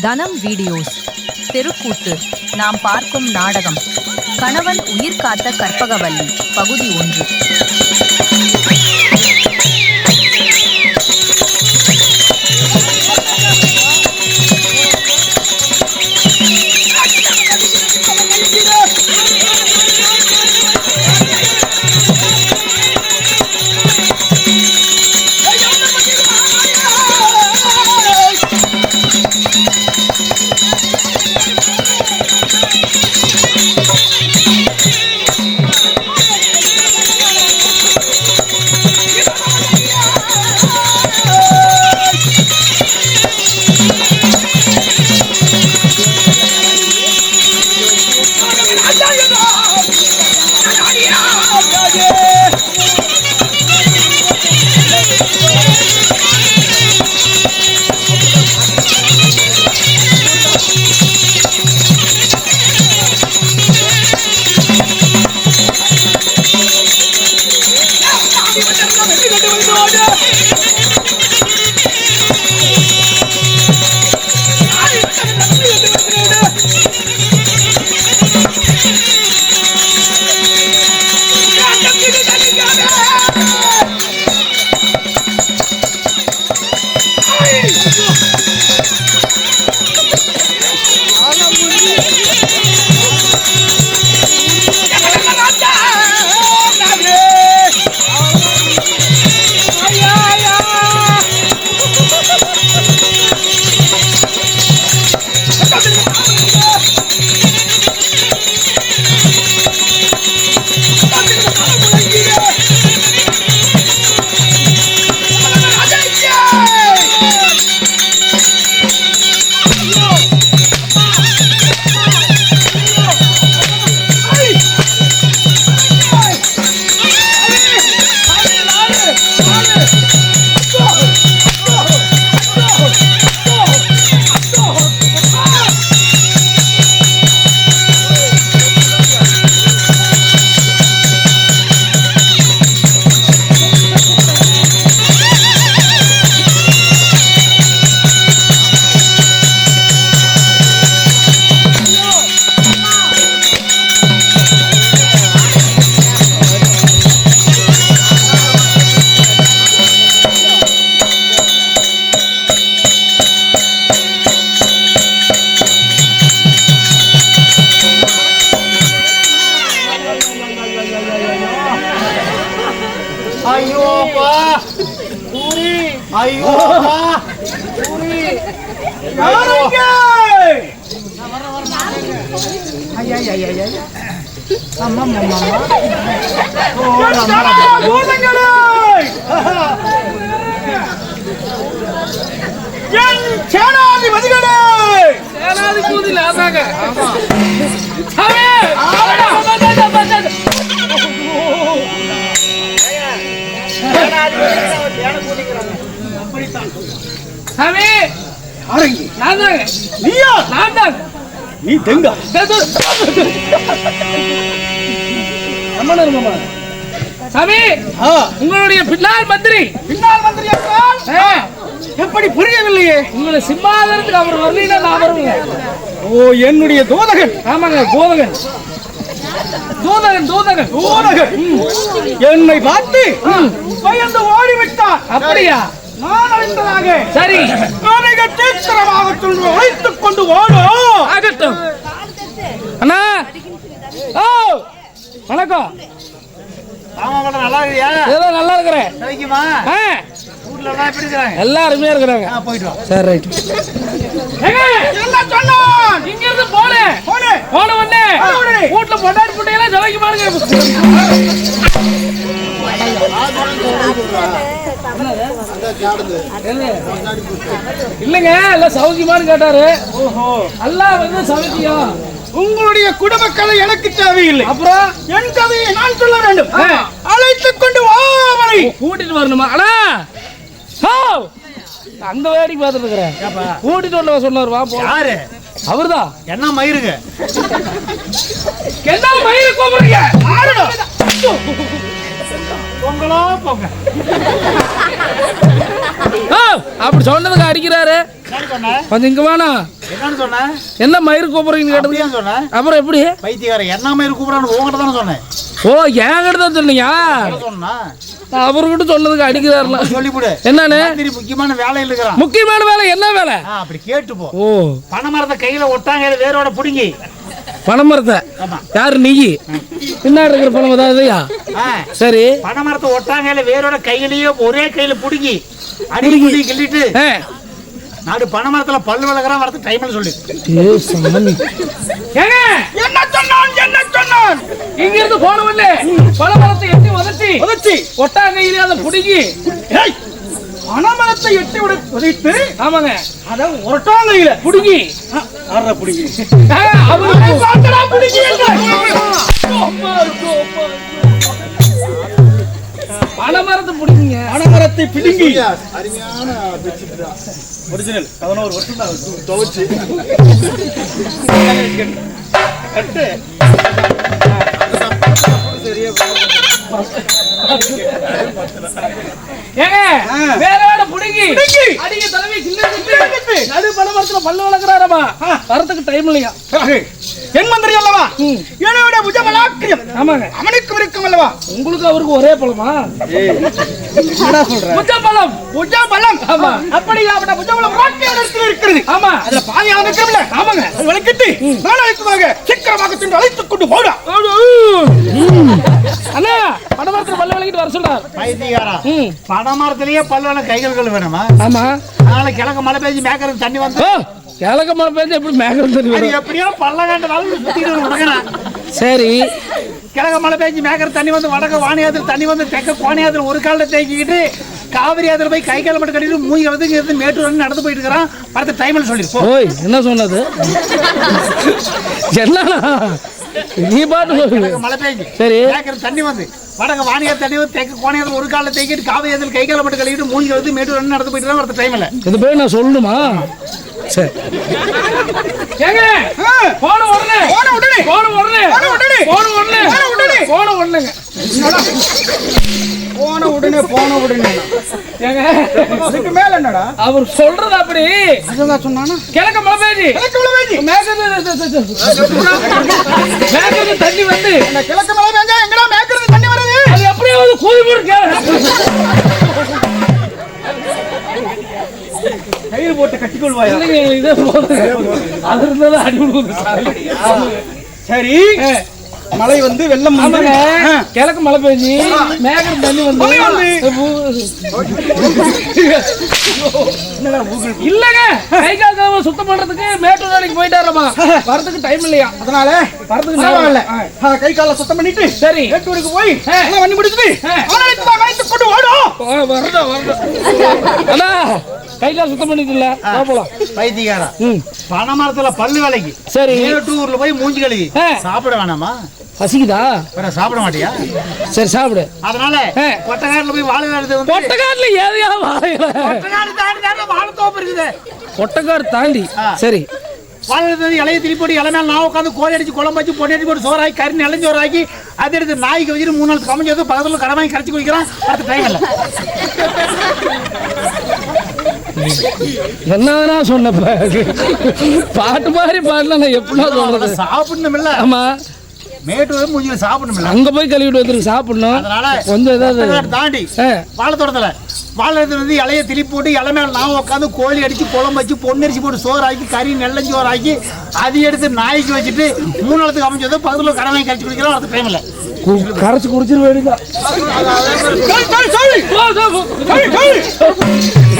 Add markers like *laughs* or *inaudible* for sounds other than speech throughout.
தனம் வீடியோஸ். தெருக்கூத்து. நாம் பார்க்கும் நாடகம். கணவன் உயிர் காத்த கற்பகவல்லி. பகுதி ஒன்று. ஐயோப்பா என் சேனாதிபதிகளே சேனாதிபதி லாசாக சாமி அரங்கி நான் தாங்க நீயா? நான் தாங்க நீ தெங்கா. *laughs* சாமி ஆ. உங்களுடைய பின்னால் மந்திரி. பின்னால் மந்திரி எப்படி புரியவில்லையே? உங்களை சிம்மாதனத்துக்கு அவர் வரலீங்கன்னா நான் வருவேங்க ஓ என்னுடைய தோதகன். ஆமாங்க தூதகன். தூதகன் தூதகன். தோதகன். என்னை பார்த்து பயந்து ஓடிவிட்டார். அப்படியா? நான் அழைத்ததாக. சரி. அநேக தீத்திரமாக சொல்லி அழைத்துக் கொண்டு ஓடும் ஆகட்டும். அண்ணா. ஓ. வணக்கம். நல்லா இருக்கியா? ஏதோ நல்லா இருக்கிறேன். எல்லாம் அருமையா இருக்கிறாங்க. சரி ரைட். இங்க இருந்து போனே போன உடனே. வீட்டுல பொண்டாட்டி புட்டையெல்லாம் ஜவைக்கு பாருங்க இல்லைங்க எல்லாம் சௌக்கியமானு கேட்டாரு. ஓஹோ. எல்லாம் வந்து சௌக்கியம். உங்களுடைய குடும்ப கதை எனக்கு தேவையில்லை. அப்புறம்? என் கதையை நான் சொல்ல வேண்டும். அழைத்துக் கொண்டு வா அவனை கூட்டிட்டு வரணுமா? அண்ணா ஓ அந்த வேடிக்கை பார்த்துட்டு இருக்கிறேன். கூட்டிட்டு வரணும் சொன்னார் வா போ. யாரு? அவர்தான் என்ன மயிருங்க என்ன மயிறு கூப்பிடுறீங்க? பொங்கலோ பொங்க. ஓ, அப்படி சொன்னதுக்கு அடிக்கிறாரு. கொஞ்சம் இங்க சொன்ன என்ன மயிர் கூப்பிடுறீங்கன்னு கேட்டது அப்புறம் எப்படி? பைத்தியக்காரன் என்ன மாதிரி கூப்பிடான்னு உங்ககிட்ட தானே சொன்னேன். ஓ என்கிட்ட தான் சொன்னீங்க நான் அவர்கிட்ட சொன்னதுக்கு அடிக்கிறாருல சொல்லிவிடு. என்னன்னு முக்கியமான வேலையில் இருக்கிறான் முக்கியமான வேலை என்ன வேலை? அப்படி கேட்டு போ ஓ. பனைமரத்தை கையில ஒட்டாங்க வேரோட புடுங்கி. பனைமரத்தை. யாரு நீ? பின்னாடி இருக்கிற பணம் அதாவதுயா ஆ, சரி. பனைமரத்தை ஒட்டாங்க வேரோட கையிலயே ஒரே கையில புடுங்கி அடி குடி கிள்ளிட்டு. நாடு பனைமரத்துல பல்லு விளக்குறான் வரது டைம்ல சொல்லு. என்ன சொன்னான்? என்ன சொன்னான்? இங்க இருந்து போனவல்ல பல மரத்தை எட்டி உதச்சி உதச்சி ஒட்டாங்கையிலே அதை புடுங்கி ஏய், பனைமரத்தை எட்டி விட உதைத்து ஆமாங்க. அத ஒட்டாங்கையில புடுங்கி. ஆடுற புடுங்கி. அவரு பாத்தடா புடுங்கி பல மரத்தை புடுங்கிங்க. பனைமரத்தை பிடுங்கி. ஒரிஜினல் பதினோரு வருஷம் தான் துவைச்சு. ஏங்க வேற வேற புடுங்கி. அடிங்க தலைமை கிள்ளி நடு பல மரத்துல பல்லு வளர்க்குறாரமா வரதுக்கு டைம் இல்லையா? என் மந்திரி அல்லவா என்னுடைய புஜபலாக்கியம். ஆமாங்க. அவனுக்கும் இருக்கும் அல்லவா? உங்களுக்கு அவருக்கு ஒரே பழமா என்னடா சொல்ற? முச்சப்பழம் புஜபலம். ஆமா. அப்படி அவட புஜபலம் இடத்துல இருக்கிறது. ஆமா. அதுல பாதி அளவு இருக்கிறதுல ஆமாங்க. அது விளக்கிட்டு நாளைக்குமாக சீக்கிரமாக சென்று அழைத்துக் கொண்டு போடா. அண்ணா படமரத்துல பல்லு விளக்கிட்டு வர சொல்றார். பைத்தியக்காரா. ம். பனைமரத்திலேயே பல்லுவன கைகள் வேணுமா ஆமா. நாளை கிழக்கு மழை பெஞ்சு மேக்கறது தண்ணி வந்து கிழக்க மழை பெஞ்சு எப்படி மேகம் தெரியும் எப்படியோ பல்ல கண்டதாலும் சுத்திட்டு உடக்கணும் சரி. கிழக்கு மழை பெஞ்சு மேக்கற தண்ணி வந்து வடக்கு வாணியாத்துல தண்ணி வந்து தெக்க கோணியாத்துல ஒரு காலில் தேக்கிக்கிட்டு காவிரி ஆத்துல போய் கை கால் மட்டும் கட்டிட்டு மூஞ்சி இங்க இருந்து மேட்டூர் வந்து நடந்து போயிட்டு இருக்கிறான். படத்தை டைம்ல சொல்லிருப்போம் ஓய் என்ன சொன்னது? என்னண்ணா நீ பாட்டு சொல்லு. மழை பெஞ்சு சரி. தண்ணி வந்து வடக்கு வாணியார் தண்ணி வந்து தெக்க கோணியாத்துல ஒரு காலில் தேக்கிட்டு காவிரி ஆத்துல கை கால் மட்டும் கழுவிட்டு மூஞ்சி வந்து மேட்டூர் நடந்து போயிட்டு இருக்கிறான் படத்தை டைம்ல. இது போய் நான் சொல்லணுமா? சரி. ஏங்க போன உடனே. போன உடனே. போன உடனே. போன உடனே. போன உடனே. போன உடனே. போன உடனேங்க. போன உடனே போன உடனே. ஏங்க. அதுக்கு மேல என்னடா? அவர் சொல்றது அப்படி. அதான் சொன்னானா? கிழக்க மழை பெய்ஞ்சு கிழக்கு மழை மேகத்து தண்ணி வந்து. இந்த கிழக்கு மழை பெஞ்சா எங்கடா மேய்க்கிறது தண்ணி வருது அது அப்படியே வந்து கூவி போட்டு கையில் போட்டு கட்டிக்கொள்வாயா? அது இருந்தாலும் அடி விடுவது சரி. மழை வந்து வெள்ளம் கிழக்கு மழை பெய்ஞ்சு மேகம் தண்ணி வந்து. இல்லங்க. கை கால் சுத்தம் பண்றதுக்கு மேட்டூர் வேலைக்கு போயிட்டாரமா வரதுக்கு டைம் இல்லையா. அதனால வரதுக்கு நேரம் இல்ல கை கால சுத்தம் பண்ணிட்டு சரி. மேட்டூருக்கு போய் வண்டி முடிச்சுட்டு வரணும் வரணும் அண்ணா கை கால் சுத்தம் பண்ணிட்டு இல்ல போலாம். பைத்தியக்காரா ம். பனைமரத்துல பல்லு வேலைக்கு சரி. மேட்டூர்ல போய் மூஞ்சி கழுவி. சாப்பிட வேணாமா? பசிக்குதா? வேற சாப்பிட மாட்டியா? சரி சாப்பிடு. அதனால. கொட்டக்காட்டுல போய் வாழை வேறது வந்து பொட்டக்காட்டுல ஏதையா வாழையில? கொட்டக்காடு தாண்டி வாழை தோப்பு இருக்குது. பொட்டக்காடு தாண்டி. ஆ. சரி. வாழை எடுத்து இலைய திருப்பி இலை மேல நான் உட்காந்து கோழி அடிச்சு குழம்பு வச்சு பொண்ணு அடிச்சு போட்டு சோறாக்கி கறி நிலஞ்சோறாக்கி அதை எடுத்து நாய்க்கு வச்சுட்டு மூணு நாள் கமைஞ்சு வந்து பக்கத்துல கடை வாங்கி கரைச்சி குடிக்கிறான் அடுத்த டைம் இல்லை. என்னன்னா சொன்னப்ப? பாட்டு மாதிரி பாடல நான் எப்படின்னா சொல்றது? சாப்பிடணும் இல்ல ஆமா. மேட்டூர் மூஞ்சில சாப்பிடணும் இல்ல அங்க போய் கழுவிட்டு வந்துருக்கு சாப்பிடணும். அதனால கொஞ்சம் ஏதாவது தாண்டி வாழைத்தோட்டத்துல வாழை எடுத்து வந்து இலைய திருப்பி போட்டு இலை மேல நான் உட்காந்து கோழி அடிச்சு குழம்பு வச்சு பொன்னரிசி போட்டு சோறாக்கி கறி நெல்லஞ்சோறாக்கி அதை எடுத்து நாய்க்கு வச்சுட்டு மூணு நாளத்துக்கு அமைஞ்சது பக்கத்துல கடை வாங்கி கழிச்சு குடிக்கிறோம் அடுத்த டைம் இல்லை. கு- கரைச்சு குடிச்சிட வேண்டியதான்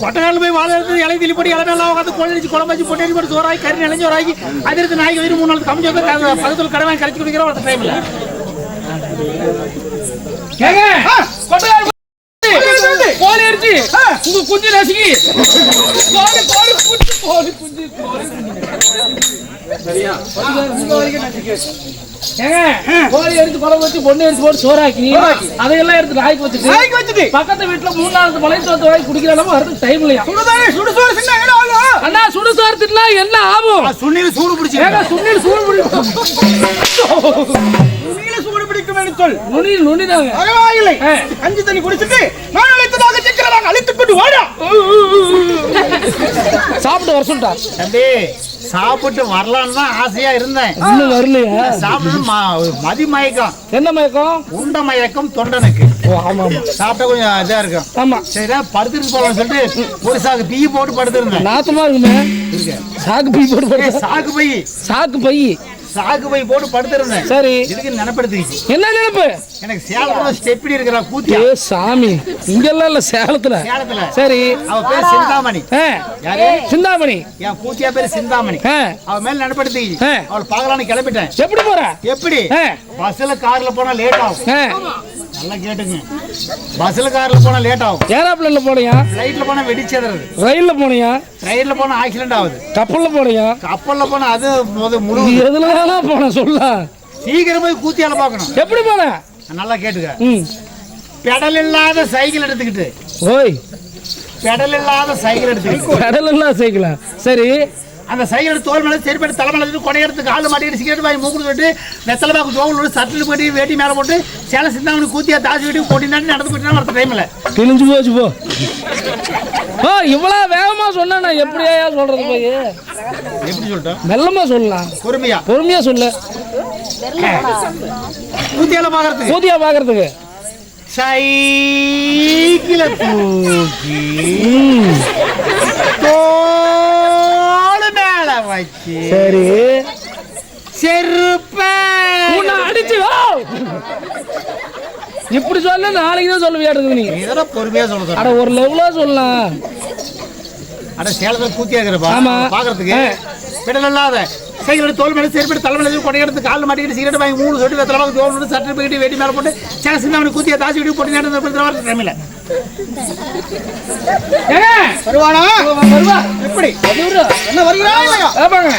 கொட்டநாள் போய் வாழை எடுத்து இலை திலி போட்டு இலை மேல உட்காந்து கோழி அடிச்சு குழம்பு வச்சு பொன்னரிசி போட்டு சோறாக்கி கறி நெல்லஞ்சோறாக்கி அதை எடுத்து நாய்க்கு வயிறு மூணு நாளுக்கு அமைஞ்சது பக்கத்துல கடை வாங்கி கழிச்சு குடிக்கிறோம் அடுத்த டைம் இல்லை அடிச்சு உங்க குஞ்சு நசுக்கி. கோழி குஞ்சு கோழி கோழி எடுத்து குழம்பு வச்சு பொண்ணு எடுத்து போட்டு சோறாக்கி அதையெல்லாம் எடுத்து நாய்க்கு வச்சுட்டு நாய்க்கு வச்சுட்டு. பக்கத்து வீட்டுல மூணு நாலு மலை தோத்து வாங்கி குடிக்கிற அளவு வரதுக்கு டைம் இல்லையா? சுடுதானே என்ன ஆகும் அண்ணா சுடு சோறு தின்னா என்ன ஆகும்? சுண்ணீர் சூடு பிடிச்சி ஏங்க சுண்ணில் சூடு பிடிக்கும். நீல சூடு பிடிக்கும் என்று சொல். நுனி நுனிதாங்க. பரவாயில்லை. ஆ. கஞ்சி தண்ணி குடிச்சிட்டு நான் அழைத்ததாக அழைத்துக் கொண்டு வாடா. சாப்பிட்டு வர சொல்லிட்டார். தம்பி சாப்பிட்டு வரலான்னு தான் ஆசையா இருந்தேன். இன்னும் வரலையா? சாப்பிட்டு மதி மயக்கம். என்ன மயக்கம்? உண்ட மயக்கம் தொண்டனுக்கு. ஓ ஆமா ஆமா. சாப்பிட்டா கொஞ்சம் இதா இருக்கும். ஆமா. சரிடா படுத்துட்டு போகலாம்னு சொல்லிட்டு ஒரு சாக்கு டீ போட்டு படுத்திருந்தேன். நாத்தமா இருக்குமே. சாக்கு பை போட்டு சாக்கு பை. சாக்கு பை. சாக்கு பை போட்டு படுத்திருந்தேன். சரி. இதுக்கு நினைப்படுத்திச்சு என்ன நினைப்பு? எனக்கு சேலத்துல ஸ்டெப்பிடி இருக்கிற கூத்தியா? ஏ சாமி. இங்கெல்லாம் இல்ல சேலத்துல. சேலத்துல. சரி. அவ பேர் சிந்தாமணி. யாரு? சிந்தாமணி. என் கூத்தியா பேர் சிந்தாமணி. அவ மேல நினைப்படுத்தி ஆ. அவளை பார்க்கலான்னு கிளம்பிட்டேன். எப்படி போற? எப்படி? பஸ்ல கார்ல போனா லேட் ஆகும். நல்லா கேட்டுங்க. பஸ்ல கார்ல போனா லேட் ஆகும். ஏரோப்ளேன்ல போனியா? ஃபிளைட்ல போனா வெடிச்சதுறது. ரயில்ல போனியா? போனா ஆக்சிடென்ட் ஆகுது. கப்பல்ல போனியா? கப்பல்ல போனா அது முத முழு எதுல வேணா போன சொல்ல. சீக்கிரம் போய் கூத்தியால பார்க்கணும். எப்படி போன? நல்லா கேட்டுக்க. ம். பெடல் இல்லாத சைக்கிள் எடுத்துக்கிட்டு. ஓய். பெடல் இல்லாத சைக்கிள் எடுத்துக்கிட்டு. எல்லாம் சேர்க்கலாம் சரி. அந்த சைக்கிள் தோல் மேலே செருப்படி தலை மேலே வச்சுட்டு கொடை எடுத்து காலில் மாட்டிட்டு சிகரெட் வாங்கி மூக்கு விட்டு வெத்தலை பாக்கு தோல் விட்டு சட்டில் போட்டு வேட்டி மேலே போட்டு சேலை சிந்தாமணி கூத்தியா தாசி வீட்டுக்கு போட்டினாட்டு நடந்து போயிட்டு வரத்த டைமில் கிழிஞ்சு போச்சு போ. ஓ இவ்வளவு வேகமா சொன்னா நான் எப்படியா சொல்றது போய்? எப்படி சொல்லிட்டோம் மெல்லமா சொல்லலாம். பொறுமையா. பொறுமையா சொல்லு. கூத்தியால பார்க்கறதுக்கு பூதியா பாக்குறதுக்கு. சைக்கிளை தூக்கி மேல வச்சு. சரி. செருப்ப. உன்னை அடிச்சு! இப்படி சொல்ல நாளைக்கு தான் சொல்லுவியா இருக்குது நீ. இதெல்லாம் பொறுமையா சொல்ல அட ஒரு லெவலா சொல்லலாம். அட சேலத்தில் கூத்தியா இருக்கிறப்பா ஆமா. பார்க்கறதுக்கு ஆ. சைக்கிள் தோல் மேலே செருப்படி தலை மேலே கொடை எடுத்து காலில் மாட்டிக்கிட்டு சிகரெட் வாங்கி மூணு சொட்டு வெத்தலை பாக்கு தோல் விட்டு சட்டை போயிட்டு வேட்டி மேலே போட்டு சேலை சிந்தாமணி கூத்தியா தாசி வீட்டுக்கு போட்டு டைமில் ஏங்க, வருவானா? வருவா. எப்படி? இவரு. என்ன வருகிறா? இல்லையா ஆமாங்க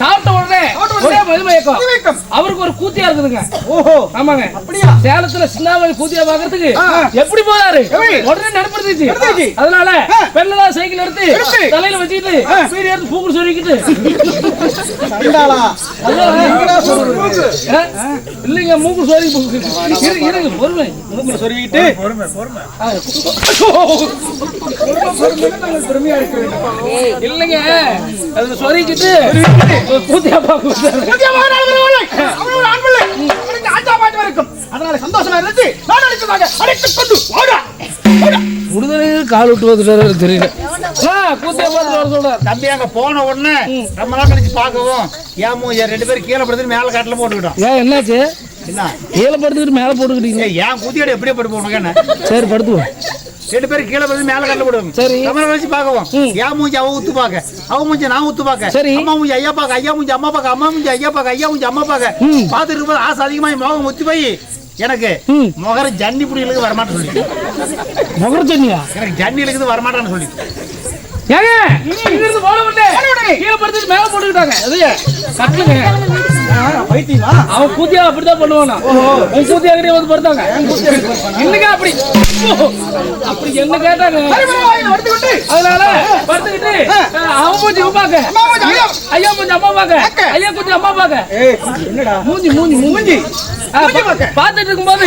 சாப்பிட்ட உடனே ஒரே மதுமயக்கம் மதுமயக்கம். அவருக்கு ஒரு கூத்தியா இருக்குதுங்க. ஓஹோ. ஆமாங்க. அப்படியா? சேலத்துல சின்னாமணி கூத்தியா பாக்குறதுக்கு. எப்படி போறாரு? உடனே நடப்படுத்துச்சு. அதனால ஆ. பெண்ணதா சைக்கிள் எடுத்து. தலையில வச்சுக்கிட்டு வீடு எடுத்து பூக்குடு சொல்லிக்கிட்டு. சண்டாளா ஆ? இல்லைங்க மூக்கு சொல்லி இருங்க இருங்க பொறுமை. மூக்குல சொருவிக்கிட்டு இல்லைங்க. அதுல சொரிக்கிட்டு கூத்தியா அதனால சந்தோஷமா இருந்துச்சு. நான் அடிச்சதாக அடைத்துக் கொண்டு. வாடா விடுதலையில் கால் விட்டு வந்துட்டாரு தெரியல. ஆ, கூத்தியா பார்த்து வர சொல்றாரு. தம்பி அங்க போன உடனே ரொம்ப நாள் கழிச்சு பார்க்கவும் ஏமோ ரெண்டு பேரும் கீழே படுத்து மேல காட்டுல போட்டுக்கிட்டோம். ஏன் என்னாச்சு? என்ன? கீழே படுத்துக்கிட்டு மேலே போட்டுக்கிட்டீங்க. ஏய், என் குதியோட எப்படியே படுத்து என்ன? சரி படுத்துவோம் ரெண்டு பேரும் கீழே படுத்து மேல காட்டுல போடுவோம் சரி. ம். என் மூஞ்சி அவ ஊத்து பாக்க அவ மூஞ்சி நான் ஊத்து பாக்க சரி. அம்மா மூஞ்சி ஐயா பாக்க ஐயா மூஞ்சி அம்மா பாக்க அம்மா மூஞ்சி ஐயா பாக்க ஐயா மூஞ்சி அம்மா பாக்க ம். பார்த்துட்டு இருக்கும்போது ஆசை அதிகமா என் முகம் ஒத்தி போய் எனக்கு. முகர ஜன்னி புடிகளுக்கு வரமாட்டேன்னு சொல்லி முகர சொன்னியா எனக்கு ஜன்னி இருக்குது வரமாட்டேன்னு சொல்லி ஏங்க! இங்கிருந்து போட மாட்டேன் கீழே படுத்துட்டு மேலே போட்டுக்கிட்டாங்க. எதைய கட்டுங்க. பைத்தியமா? அவன் கூத்தியா அப்படிதான் பண்ணுவானா? உன் கூத்தியா கிட்டே வந்து படுத்தாங்க. இல்லைங்க அப்படி? அப்படி என்ன கேட்டாங்க? அதனால படுத்துக்கிட்டு அவன் மூஞ்சி இவன் பாக்க. ஐயா மூஞ்சி அம்மா பாக்க. ஐயா கொஞ்சம் அம்மா பாக்க. என்னடா? மூஞ்சி மூஞ்சி மூஞ்சி. ஆ, பா- பார்த்துட்டு இருக்கும்போது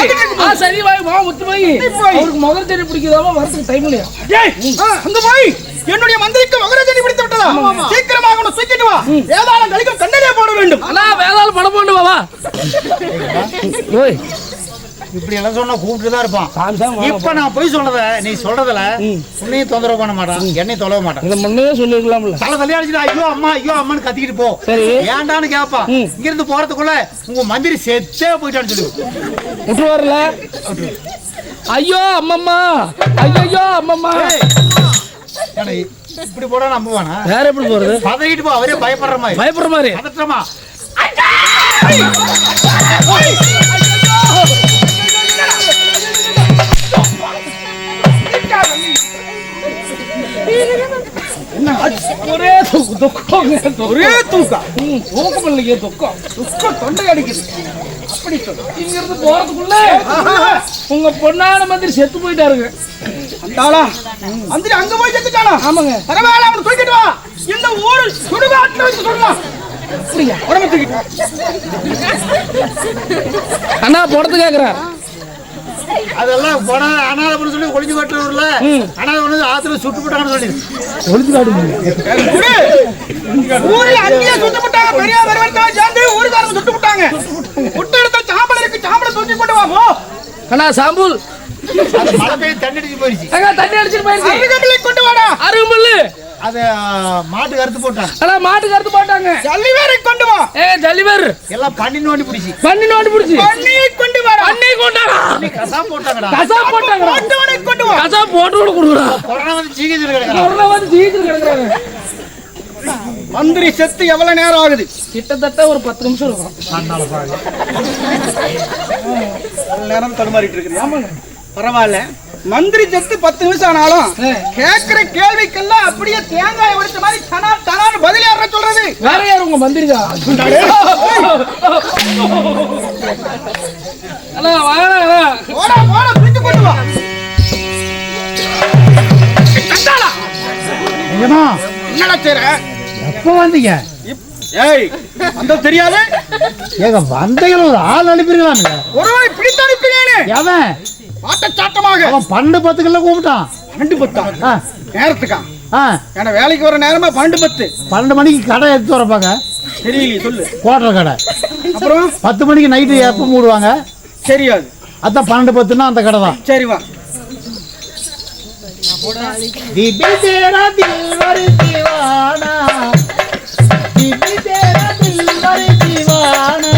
சரி வாய் மா முத்து போய். அவருக்கு முகர் தெரி பிடிக்குதாம வரதுக்கு டைம் இல்லையா? ஏய், அந்த போய். என்னுடைய மந்திரிக்கு மகராஜனை பிடித்து விட்டதா? சீக்கிரமாக உன்னை தூக்கிட்டு வா. ஏதாலும் கழிக்கும் கண்ணனே போட வேண்டும். அண்ணா வேதாளம் படம் போண்டு வா, இப்படி எல்லாம் சொன்னா கூப்பிட்டு தான் இருப்பான் இப்ப நான் போய் சொல்றத நீ சொல்றதுல உன்னையும் தொந்தரவு பண்ண மாட்டான். என்னையும் தொலைவ மாட்டான். இதை முன்னே சொல்லிருக்கலாம்ல தலை தலையா ஐயோ அம்மா ஐயோ அம்மான்னு கத்திக்கிட்டு போ. சரி. ஏன்டான்னு ம். இங்க இருந்து போறதுக்குள்ள உங்க மந்திரி செத்தே போயிட்டான்னு சொல்லு. விட்டு வரல ஐயோ அம்மம்மா. ஐயோ அம்மம்மா. இப்படி போட நம்புவானா? வேற எப்படி போறது? பதவிட்டு போ அவரே பயப்படுற மாதிரி. பயப்படுற மாதிரி. பதற்றமா. துக்கம் ஒரே தூக்கம். ம், தூக்கம் இல்லையே துக்கம். துக்கம் தொண்டை அடிக்குது. அப்படி சொல்லு. இங்க இருந்து போறதுக்குள்ள உங்க பொண்ணான மந்திரி செத்து போயிட்டாருங்க. அந்தாளா மந்திரி அங்க போய் செத்துட்டானா ஆமாங்க. பரவாயில்ல அவனை தூக்கிட்டு வா. இந்த ஊரு சுடுகாட்டுல வச்சு சொல்லலாம் அப்படியா? உடம்பு தூக்கிட்டு. அண்ணா படத்து கேக்குறார். அதெல்லாம் போனா அனாதை பண்ண சொல்லி ஒளிஞ்சு கட்டுறவர்ல. அனாதை பண்ணி ஆத்துல சுட்டு போட்டாங்கன்னு சொல்லி. குடு. ஊர்ல அங்கேயே சுட்டு விட்டாங்க பெரிய வருவத்தான் சேர்ந்து ஊருக்காரங்க சுட்டு விட்டாங்க முட்டை எடுத்த சாம்பல் இருக்கு. சாம்பலை தூக்கி கொண்டு வா போ. அண்ணா சாம்புல். அது மழை பெய்ய தண்ணி அடிச்சு போயிடுச்சு அங்க தண்ணி அடிச்சிட்டு போயிருச்சு. அருகம்பிள்ளை கொண்டு வாடா. அரும்புல்லு அதை மாட்டுக்கு அறுத்து போட்டாங்க. அறுத்து போட்டாங்க. ஜல்லி வேற கொண்டு வா. ஏங்க ஜல்லிவர். எல்லாம் பண்ணி நோண்டி பிடிச்சி. பண்ணி நோட்டு பிடிச்சி. பண்ணி கொண்டு வாடா பண்ணி கொண்டாடா. கசா போட்டாங்கடா. கசா போட்டாங்க போட்டவனை கொண்டு வா. கசா போட்டு கூட கொடுக்குறா. கொரோனா வந்து கொரோனா ஜீவிச்சு கிடக்குறாங்க. மந்திரி செத்து எவ்வளவு நேரம் ஆகுது? கிட்டத்தட்ட ஒரு பத்து நிமிஷம் இருக்கும். நேரம் தடுமாறிட்டு இருக்கு பரவாயில்ல. மந்திரி செத்து பத்து நிமிஷம் ஆனாலும் கேக்குற கேள்விக்கெல்லாம் அப்படியே தேங்காய் உடைச்ச மாதிரி தனா தனான்னு பதில் யார சொல்றது? வேற யார் உங்க அண்ணா வாங்க அண்ணா போடா போடா பிடிச்சு கொண்டு வா. என்னடா செய்ற? எப்போ வந்தீங்க? ஏய் அந்த தெரியாது? ஏங்க வந்தைகள் ஒரு ஆள் அனுப்பிருக்கலாம்ல. ஒருவனை பிடித்து அனுப்பினேனே. எவன்? வாட்டச்சாட்டமாக அவன் பன்னெண்டு பத்துக்கெல்லாம் கூப்பிட்டான் பன்னெண்டு பத்தா ஆ நேரத்துக்கா ஆ ஏன்னா வேலைக்கு வர நேரமா பன்னெண்டு பத்து பன்னெண்டு மணிக்கு கடை எடுத்து வரப்பாங்க தெரியலையே சொல்லு கோட்டர் கடை அப்புறம் பத்து மணிக்கு நைட்டு எப்போ மூடுவாங்க தெரியாது அதான் பன்னெண்டு பத்துன்னா அந்த கடை தான் சரி வா दीदी तेरा दिलवर दीवाना दीदी तेरा दिलवर दीवाना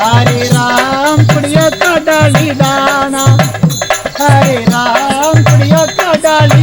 हरे राम प्रिय का डाली दाना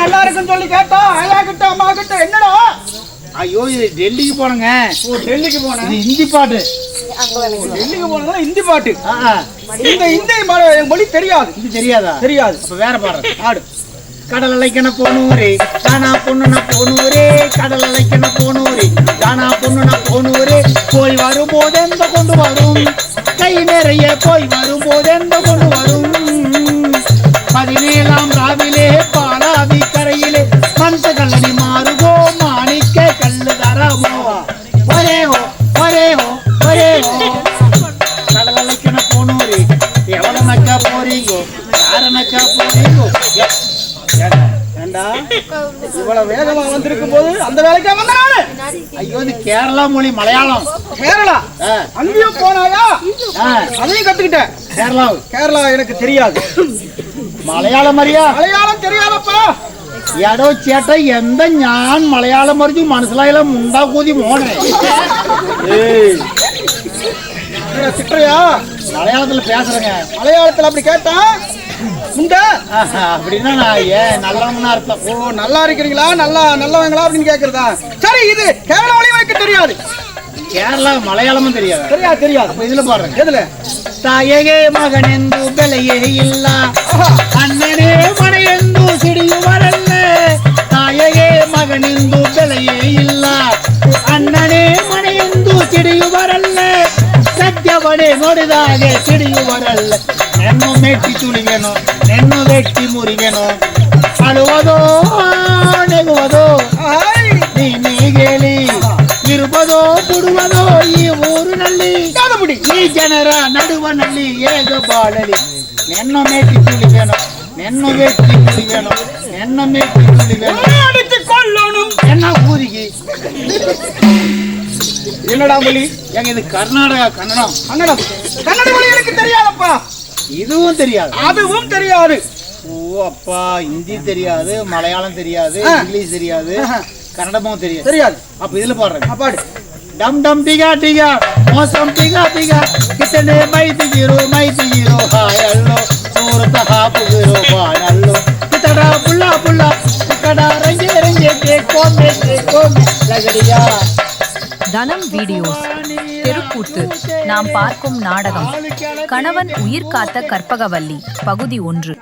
நல்லா இருக்குன்னு சொல்லி கேட்டா ஐயா கிட்ட அம்மா கிட்ட என்னடா? ஐயோ இது டெல்லிக்கு போனங்க. ஓ டெல்லிக்கு போனேன். ஹிந்தி பாட்டு. டெல்லிக்கு போனதுல இந்தி பாட்டு. இந்த இந்தி ம- மொழி தெரியாது. இது தெரியாதா? தெரியாது. அப்ப வேற பாடுறேன் ஆடு கடல் அலைக்கண போனூரே தானா பொண்ணுன போனூரே கடல் அலைக்கண போனூரே தானா பொண்ணுன போனூரே போய் வரும்போது எந்த கொண்டு வரும்? கை நிறைய போய் வரும்போது எந்த கொண்டு வரும்? பதினேழாம் ராவிலே பாலாவி கரையிலே மந்த கல்லடி மாறுகோ மாணிக்க கல்லு தரமோ ஒரே ஹோ ஒரே ஹோ ஒரே ஹோ கடல் அலைக்கண போனூரே எவ்வளவு நக்கா போறீங்கோ யார நக்கா போறீங்கோ? ஏண்டா இவ்வளவு வேகமா வந்திருக்கும் போது அந்த வேலைக்கா வந்த நானு. ஐயோ இது கேரளா மொழி மலையாளம். கேரளா? அங்கேயும் போனாயா? அதையும் கத்துக்கிட்டேன். கேரளா கேரளா எனக்கு தெரியாது. മലയാളം അറിയാ மலையாளம் தெரியாதப்பா എടോ ചേട്ടാ എന്താ ഞാൻ മലയാളം പറഞ്ഞു മനസ്സിലായാലും മുണ്ടാക്കൂതി മോനെ ஏய் என்ன திட்டுறியா மலையாளத்துல பேசுறேங்க மலையாளத்துல அப்படி கேட்டா இந்த ஆஹா, அப்படின்னா நான் ஏன் நல்லவன்னு அர்த்தம் ஓ நல்லா இருக்கிறீங்களா நல்லா நல்லவங்களா அப்படின்னு கேக்குறதா சரி இது கேரளா மொழி எனக்கு தெரியாது கேரளா மலையாளமும் தெரியாது தெரியாது தெரியாது அப்ப இதுல பாருங்க எதுல ತಾಯಗೆ ಮಗನೆಂದು ಬೆಲೆಯೇ ಇಲ್ಲ ಅಣ್ಣನೇ ಮನೆಯೆಂದು ಸಿಡಿಯುವರಲ್ಲ ತಾಯಗೆ ಮಗನೆಂದು ಬೆಲೆಯೇ ಇಲ್ಲ ಅಣ್ಣನೇ ಮನೆಯೆಂದು ಸಿಡಿಯುವರಲ್ಲ ಸದ್ಯವಡೆ ನೋಡಿದಾಗೆ ಸಿಡಿಯುವರಲ್ಲ ನೆನ್ನು ಮೆಟ್ಟಿ ತುಳಿವೆನು ನೆನ್ನು ವೆಟ್ಟಿ ಮುರಿವೆನು ಅಳುವುದೋ ನೆಗುವುದೋ ஆய், காதமுடி ಈ ಜನರ ನಡುವನಲ್ಲಿ ಹೇಗೆ ಬಾಳಲಿ ನೆನ್ನ ಮೇಟಿ ತುಳಿವೆನು ನೆನ್ನು ವೆಟ್ಟಿ ತುಳಿವೆನು ನೆನ್ನ ಮೇಟಿ ತುಳಿವೆನು அடித்துக் கொள்ளு என்னடா மொழி ஏங்க இது கர்நாடகா கன்னடம் கன்னடம் கன்னட மொழி எனக்கு தெரியாதப்பா இதுவும் தெரியாது அதுவும் தெரியாது ஓ அப்பா ஹிந்தி தெரியாது மலையாளம் தெரியாது ஆ. இங்கிலீஷ் தெரியாது ஆஹா. கன்னடமும் தெரியாது தெரியாது அப்ப இதுல பாடுறேன் அப்பாடு डम डम टिगा टिगा मौसम टिगा टिगा कितने मैत गिरो मैत गिरो हाय अल्लो सूरत हाप गिरो बाय अल्लो कितड़ा पुल्ला पुल्ला कितड़ा रंगे रंगे देखो में देखो में लगड़िया தனம் வீடியோஸ் தெருக்கூத்து நாம் பார்க்கும் நாடகம் கணவன் உயிர் காத்த கற்பகவல்லி பகுதி ஒன்று